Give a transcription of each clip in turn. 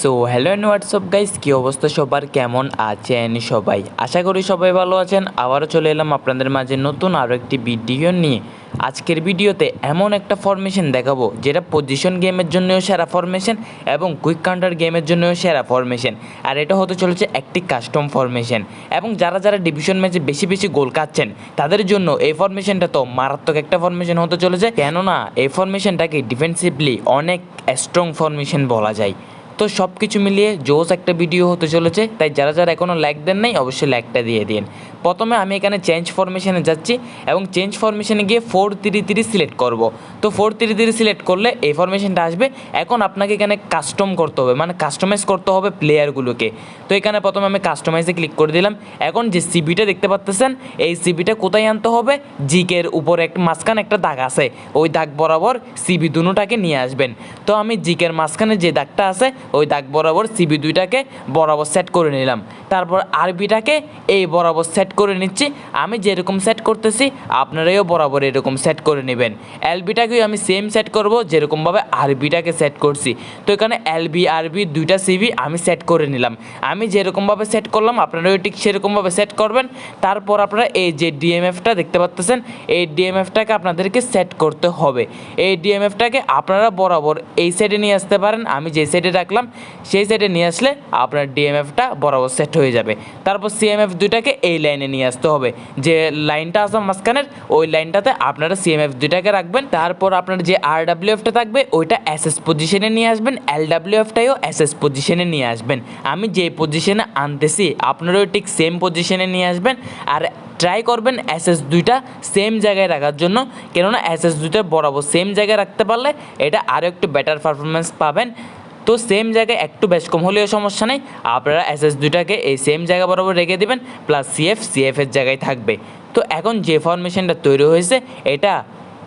So hello and what's up guys কী অবস্থা? সবার কেমন আছেন সবাই? আশা করি সবাই ভালো আছেন। আবারও চলে এলাম আপনাদের মাঝে নতুন আরও একটি ভিডিও নিয়ে। আজকের ভিডিওতে এমন একটা ফরমেশন দেখাবো, যেটা পজিশন গেমের জন্যও সেরা ফরমেশন এবং কুইক কাউন্টার গেমের জন্যও সেরা ফরমেশন আর এটা হতে চলেছে একটি কাস্টম ফরমেশন এবং যারা যারা ডিভিশন ম্যাচে বেশি বেশি গোল কাচ্ছেন তাদের জন্য এই ফরমেশনটা তো মারাত্মক একটা ফরমেশন হতে চলেছে। কেননা, এই ফরমেশনটাকে ডিফেন্সিভলি অনেক স্ট্রং ফরমেশন বলা যায়। তো সব কিছু মিলিয়ে জোস একটা ভিডিও হতে চলেছে। তাই যারা যারা এখনও লাইক দেন নাই, অবশ্যই লাইকটা দিয়ে দিন। প্রথমে আমি এখানে চেঞ্জ ফরমেশনে যাচ্ছি এবং চেঞ্জ ফরমেশনে গিয়ে ফোর থ্রি থ্রি সিলেক্ট করব। তো ফোর থ্রি থ্রি সিলেক্ট করলে এই ফরমেশনটা আসবে। এখন আপনাকে এখানে কাস্টম করতে হবে মানে কাস্টমাইজ করতে হবে প্লেয়ারগুলোকে তো এখানে প্রথমে আমি কাস্টমাইজে ক্লিক করে দিলাম। এখন যে সিবিটা দেখতে পাচ্তেছেন, এই সিবিটা কোথায় আনতে হবে? জিকের উপরে একটা মাঝখানে একটা দাগ আছে। ওই দাগ বরাবর সিবি দুটাকে নিয়ে আসবেন। তো আমি জিকের মাঝখানে যে দাগটা আছে, ওই দাগ বরাবর সিবি দুইটাকে বরাবর সেট করে নিলাম। তারপর আরবিটাকে এই বরাবর সেট করে নিচ্ছি। আমি যেরকম সেট করতেছি আপনারাও বরাবর এরকম সেট করে নেবেন। এলবিটাকেও আমি সেম সেট করব, যেরকমভাবে আরবিটাকে সেট করছি। তো এখানে এলবি, আরবি দুইটা সিবি আমি সেট করে নিলাম। আমি যেরকমভাবে সেট করলাম, আপনারাও ঠিক সেরকমভাবে সেট করবেন। তারপর আপনারা এই যে ডিএমএফটা দেখতে পাচ্তেছেন, এই ডিএমএফটাকে আপনাদেরকে সেট করতে হবে। এই ডিএমএফটাকে আপনারা বরাবর এই সাইডে নিয়ে আসতে পারেন। আমি যে সাইডে রাখলাম, সেই সাইডে নিয়ে আসলে আপনার ডিএমএফটা বরাবর সেট হয়ে যাবে। তারপর সিএমএফ দুইটাকে এই লাইনে নিয়ে আসতে হবে। যে লাইনটা আছে মাঝখানের, ওই লাইনটাতে আপনারা সিএমএফ দুইটাকে রাখবেন। তারপর আপনার যে আর ডাব্লিউএফটা থাকবে, ওইটা এসএস পজিশনে নিয়ে আসবেন। এল ডাব্লিউএফটাও এসএস পজিশনে নিয়ে আসবেন। আমি যে পজিশনে আনতেছি, আপনারাও ঠিক সেম পজিশনে নিয়ে আসবেন। আর ট্রাই করবেন এসএস দুইটা সেম জায়গায় রাখার জন্য। কেননা এসএস দুইটা বরাবর সেম জায়গায় রাখতে পারলে এটা আরও একটু বেটার পারফরমেন্স পাবেন। তো সেম জায়গায় একটু বেশ কম হলেও সমস্যা নেই। আপনারা এস এস দুইটাকে এই সেম জায়গা বরাবর রেখে দেবেন প্লাস সিএফ সিএফের জায়গায় থাকবে। তো এখন যে ফরমেশনটা তৈরি হয়েছে, এটা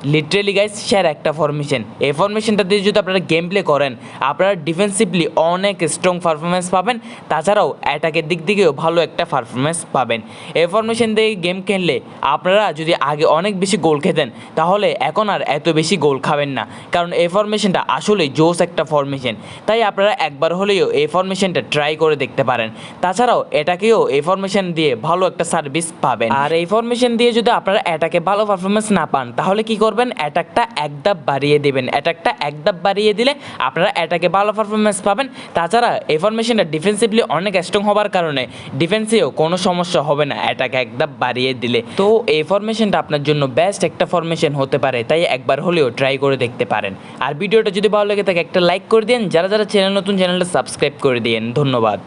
লিটারেলি গাইজ শেয়ার একটা ফরমেশন এই ফরমেশনটা দিয়ে যদি আপনারা গেম প্লে করেন, আপনারা ডিফেন্সিভলি অনেক স্ট্রং পারফরমেন্স পাবেন। তাছাড়াও অ্যাটাকের দিক থেকেও ভালো একটা পারফরমেন্স পাবেন। এই ফরমেশন দিয়ে গেম খেললে আপনারা যদি আগে অনেক বেশি গোল খেতেন, তাহলে এখন আর এত বেশি গোল খাবেন না। কারণ এই ফরমেশনটা আসলে জোস একটা ফরমেশন তাই আপনারা একবার হলেও এই ফরমেশনটা ট্রাই করে দেখতে পারেন। তাছাড়াও এটাকেও এই ফরমেশন দিয়ে ভালো একটা সার্ভিস পাবেন। আর এই ফরমেশন দিয়ে যদি আপনারা অ্যাটাকে ভালো পারফরমেন্স না পান, তাহলে কি করবেন অ্যাটাকটা এক ধাপ বাড়িয়ে দেবেন। অ্যাটাকটা এক ধাপ বাড়িয়ে দিলে আপনারা অ্যাটাকে ভালো পারফরমেন্স পাবেন। তাছাড়া এই ফরমেশনটা ডিফেন্সিভলি অনেক স্ট্রং হবার কারণে ডিফেন্সেও কোনো সমস্যা হবে না অ্যাটাকে এক ধাপ বাড়িয়ে দিলে। তো এই ফরমেশনটা আপনার জন্য বেস্ট একটা ফরমেশন হতে পারে, তাই একবার হলেও ট্রাই করে দেখতে পারেন। আর ভিডিওটা যদি ভালো লেগে থাকে, একটা লাইক করে দিন যারা যারা চ্যানেল নতুন চ্যানেলটা সাবস্ক্রাইব করে দিন ধন্যবাদ।